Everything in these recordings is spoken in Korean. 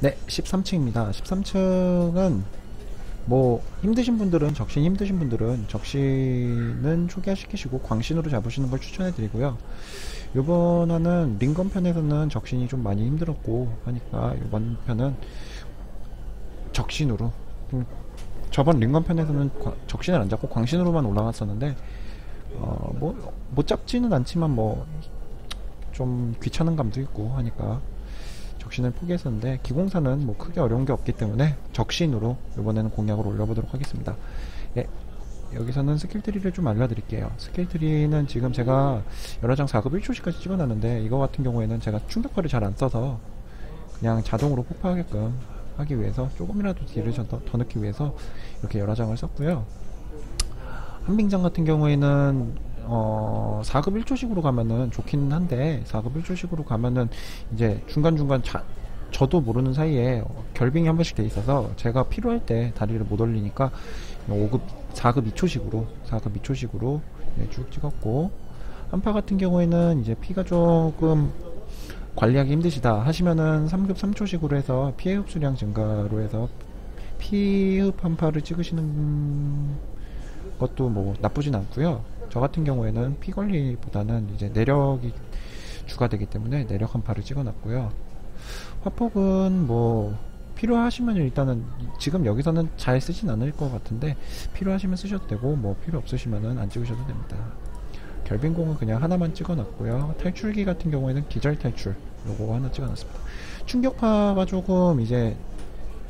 네, 13층입니다. 13층은 뭐 힘드신 분들은 적신 힘드신 분들은 적신은 초기화시키시고 광신으로 잡으시는 걸 추천해 드리고요. 요번 화는 링건 편에서는 적신이 좀 많이 힘들었고 하니까 이번 편은 적신으로 음, 저번 링건 편에서는 과- 적신을 안 잡고 광신으로만 올라갔었는데 어 뭐 못 잡지는 않지만 뭐 좀 귀찮은 감도 있고 하니까 적신을 포기했었는데 기공사는 뭐 크게 어려운 게 없기 때문에 적신으로 이번에는 공략을 올려보도록 하겠습니다. 예, 여기서는 스킬트리를 좀 알려드릴게요. 스킬트리는 지금 제가 여러 장 4급 1초씩까지 찍어놨는데 이거 같은 경우에는 제가 충격파를 잘 안 써서 그냥 자동으로 폭파하게끔 하기 위해서 조금이라도 딜을 좀 더, 더 넣기 위해서 이렇게 여러 장을 썼고요. 한빙장 같은 경우에는 어 4급 1초식으로 가면은 좋긴 한데 4급 1초식으로 가면은 이제 중간중간 자, 저도 모르는 사이에 결빙이 한 번씩 돼 있어서 제가 필요할 때 다리를 못 올리니까 5급 4급 2초식으로 4급 2초식으로 쭉 찍었고 한파 같은 경우에는 이제 피가 조금 관리하기 힘드시다 하시면은 3급 3초식으로 해서 피해 흡수량 증가로 해서 피흡 한파를 찍으시는 것도 뭐 나쁘진 않고요. 저 같은 경우에는 피 관리보다는 이제 내력이 주가 되기 때문에 내력 한 파를 찍어놨고요. 화폭은 뭐 필요하시면 일단은 지금 여기서는 잘 쓰진 않을 것 같은데 필요하시면 쓰셔도 되고 뭐 필요 없으시면은 안 찍으셔도 됩니다. 결빙공은 그냥 하나만 찍어놨고요. 탈출기 같은 경우에는 기절 탈출 요거 하나 찍어놨습니다. 충격파가 조금 이제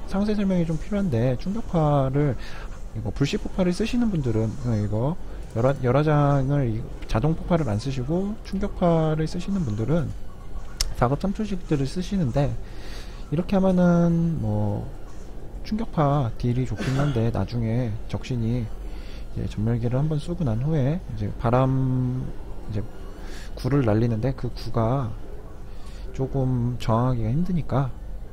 상세 설명이 좀 필요한데 충격파를 이거 폭발을 쓰시는 분들은 어, 이거 여러, 여러 장을 이- 자동 폭발을 안 쓰시고 충격파를 쓰시는 분들은 4급 3초씩들을 쓰시는데 이렇게 하면은 뭐 충격파 딜이 좋긴 한데 나중에 적신이 전멸기를 한번 쏘고 난 후에 이제 바람 이제 구를 날리는데 그 구가 조금 저항하기가 힘드니까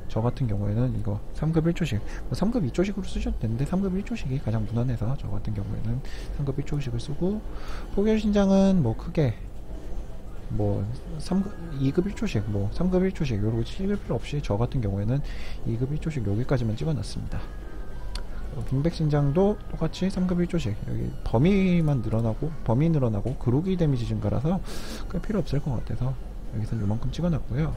저 같은 경우에는 이거 3급 1초씩 뭐 3급 2초씩으로 쓰셔도 되는데 3급 1초씩이 가장 무난해서 저 같은 경우에는 3급 1초씩을 쓰고 포결신장은 뭐 크게 뭐 3급 2급 1초씩 뭐 3급 1초씩 요렇게 찍을 필요 없이 저 같은 경우에는 2급 1초씩 여기까지만 찍어놨습니다. 어, 빙백신장도 똑같이 3급 1초씩 여기 범위만 늘어나고 범위 늘어나고 그로기 데미지 증가라서 꽤 필요 없을 것 같아서 여기서 요만큼 찍어놨고요.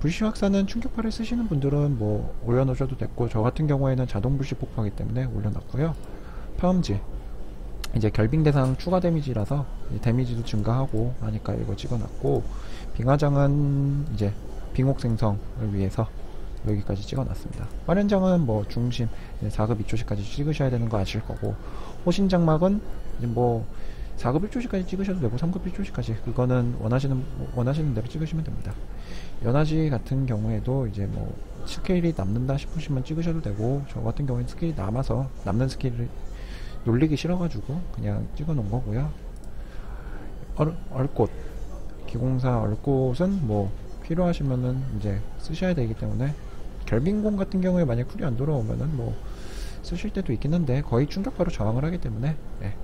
불시 확산은 충격파를 쓰시는 분들은 뭐 올려놓으셔도 됐고 저 같은 경우에는 자동 불시 폭파기 때문에 올려놨고요. 파음지. 이제 결빙 대상 추가 데미지라서 이 데미지도 증가하고 하니까 이거 찍어놨고 빙하장은 이제 빙옥 생성을 위해서 여기까지 찍어놨습니다. 화련장은 뭐 중심 이제 4급 2초씩까지 찍으셔야 되는 거 아실 거고 호신장막은 이제 뭐 4급 1초씩까지 찍으셔도 되고 3급 1초씩까지 그거는 원하시는 원하시는 대로 찍으시면 됩니다. 연하지 같은 경우에도 이제 뭐 스케일이 남는다 싶으시면 찍으셔도 되고 저 같은 경우에는 스케일이 남아서 남는 스케일을 놀리기 싫어가지고 그냥 찍어 놓은 거고요. 얼, 얼꽃 기공사 얼꽃은 뭐 필요하시면은 이제 쓰셔야 되기 때문에 결빙공 같은 경우에 만약 쿨이 안 돌아오면은 뭐 쓰실 때도 있긴 한데 거의 충격파로 저항을 하기 때문에 예.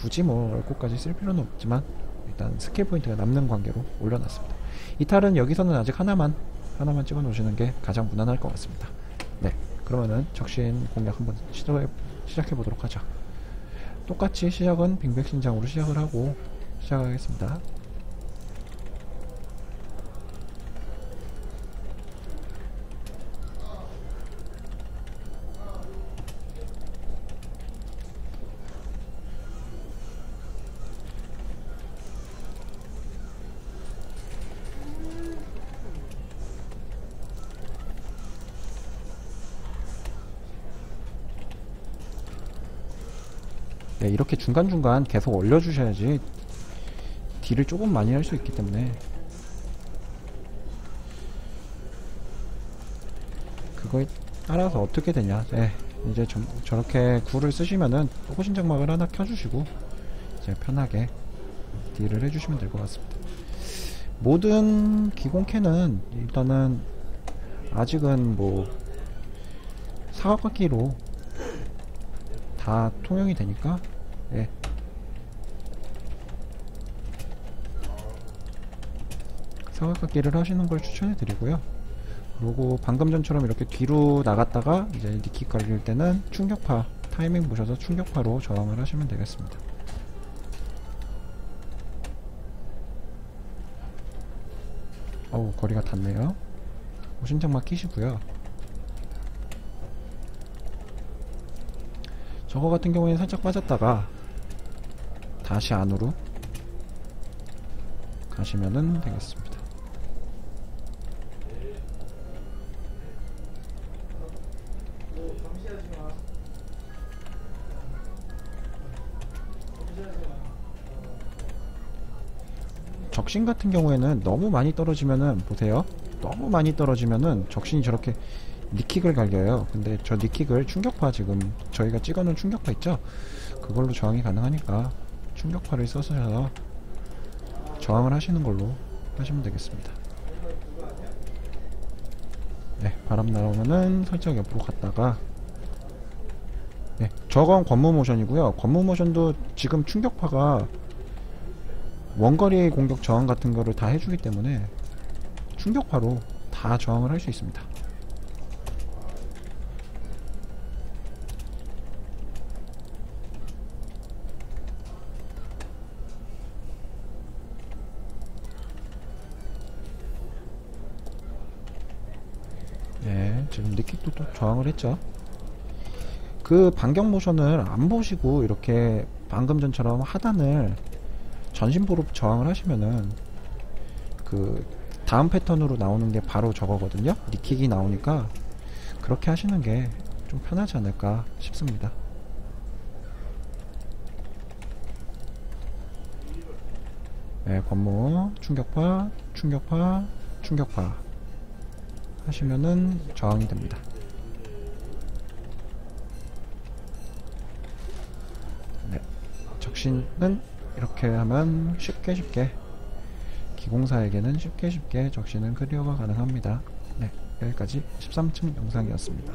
굳이 뭐 얼꽃까지 쓸 필요는 없지만 일단 스킬 포인트가 남는 관계로 올려놨습니다. 이탈은 여기서는 아직 하나만 하나만 찍어 놓으시는 게 가장 무난할 것 같습니다. 네, 그러면은 적신 공략 한번 시도해 시작해 보도록 하죠. 똑같이 시작은 빙백신장으로 시작을 하고 시작하겠습니다. 네, 이렇게 중간중간 계속 올려주셔야지 딜을 조금 많이 할 수 있기 때문에. 그거에 따라서 어떻게 되냐. 네, 이제 좀 저렇게 굴을 쓰시면은 호신장막을 하나 켜주시고 이제 편하게 딜을 해주시면 될 것 같습니다. 모든 기공캐는 일단은 아직은 뭐 사각바퀴로 다 통용이 되니까 예. 사각깎기를 하시는 걸 추천해 드리고요 그리고 방금 전처럼 이렇게 뒤로 나갔다가 이제 니킥 걸릴 때는 충격파 타이밍 보셔서 충격파로 저항을 하시면 되겠습니다. 어우 거리가 닿네요. 오신장막 끼시고요. 저거 같은 경우에는 살짝 빠졌다가 다시 안으로 가시면은 되겠습니다. 적신 같은 경우에는 너무 많이 떨어지면은 보세요. 너무 많이 떨어지면은 적신이 저렇게 니킥을 갈겨요. 근데 저 니킥을 충격파 지금 저희가 찍어놓은 충격파 있죠? 그걸로 저항이 가능하니까 충격파를 써서 저항을 하시는 걸로 하시면 되겠습니다. 네, 바람 날아오면은 살짝 옆으로 갔다가 네, 저건 권무 모션이고요. 권무 모션도 지금 충격파가 원거리 공격 저항 같은 거를 다 해주기 때문에 충격파로 다 저항을 할 수 있습니다. 네, 지금 니킥도 또 저항을 했죠. 그 반경 모션을 안 보시고 이렇게 방금 전처럼 하단을 전신보로 저항을 하시면은 그 다음 패턴으로 나오는 게 바로 저거거든요. 니킥이 나오니까 그렇게 하시는 게 좀 편하지 않을까 싶습니다. 네, 권무, 충격파, 충격파, 충격파 하시면은 저항이 됩니다. 네, 적신은 이렇게 하면 쉽게 쉽게 기공사에게는 쉽게 쉽게 적시는 클리어가 가능합니다. 네, 여기까지 13층 영상이었습니다.